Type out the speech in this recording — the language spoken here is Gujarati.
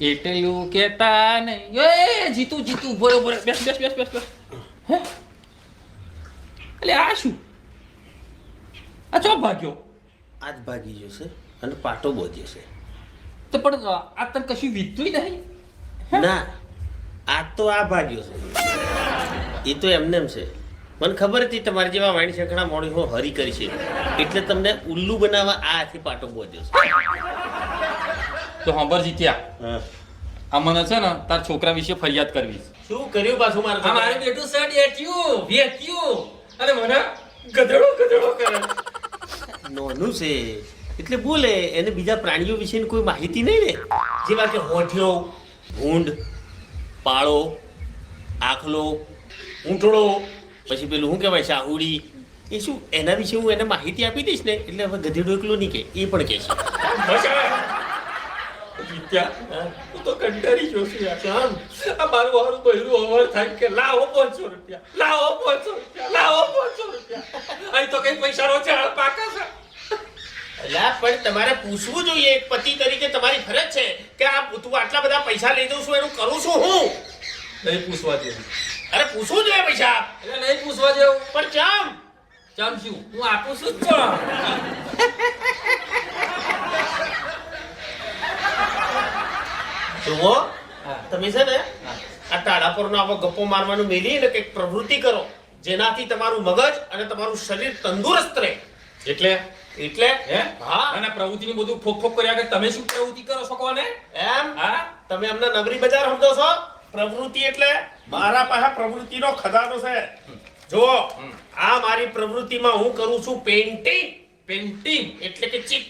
એટલું કેતા નહીં. એ જીતું જીતું ભોયો ભોયો બેસ બેસ બેસ બેસ બેસ. હે. એટલે આ શું? આ ચો ભાગ્યો. આજ ભાગી જશે અને પાટો બોધ્યો છે. તો પણ આ તને કશું વીતું નહીં? ના આ તો આ ભાગ્યો છે. એ તો એમને એમ છે. મને ખબર હતી તમારી જેવા વાણી શેખણા મોડી હું હરી કરી છે. એટલે તમને ઉલ્લુ બનાવવા આ હાથે પાટો બોધ્યો તો સાંભળ જીત્યા. આ મને છે ને તાર છોકરા વિશે ફરિયાદ કરવી શું કર્યું પાછું આ મારું મારું બેટું છે ડેટ્યું વેચ્યું અને મને ગધડો ગધડો કરે. નોનું છે. એટલે બોલે એને બીજા પ્રાણીઓ વિશેની કોઈ માહિતી નહીં ને? જેવા કે હોઠિયો ભૂંડ પાળો આખલો ઊંટડો પછી પેલું શું કહેવાય શાહુડી એ શું એના વિશે હું એને માહિતી આપી દઈશ ને? એટલે હવે ગધેડો એકલો નહીં કે એ પણ કહેશે જીત્યા હું તો કંટાળી ગયો છું યાર. કેમ? આ મારું વારું બહેરું અવર થાય કે લાવો પાંચસો રૂપિયા. લાવો પાંચસો રૂપિયા. લાવો પાંચસો રૂપિયા. અહીં તો કઈ પૈસાનો ઝાડ પાકે છે. અલા પણ તમારે પૂછવું જોઈએ. એક પતિ તરીકે તમારી ફરજ છે કે આ તું આટલા બધા પૈસા લઈ દઉં છું એનું કરું છું હું? નહીં પૂછવા જેવું અરે પૂછવું જોઈએ પૈસા. એટલે નહીં પૂછવા જેવું પણ ચમ? ચમચ્યું હું આપું છું જ જુઓ હા. તમે છે ને આ ટાળા પરનો આવો ગપ્પો મારવાનું મેલી ને કંઈક પ્રવૃત્તિ કરો જેનાથી તમારું મગજ અને તમારું શરીર તંદુરસ્ત રહે. એટલે? એટલે? હે? હા. અને પ્રવૃત્તિની બધું ફોક ફોક કર્યા કે તમે શું પ્રવૃત્તિ કરો છો કોને? એમ? હા? તમે અમને નવરી બજાર સમજો છો? પ્રવૃત્તિ એટલે મારા પાસે પ્રવૃત્તિનો ખજાનો છે. જો આ મારી પ્રવૃત્તિમાં હું કરું છું પેઇન્ટિંગ પેન્ટિંગ એટલે કે ચિત્ર.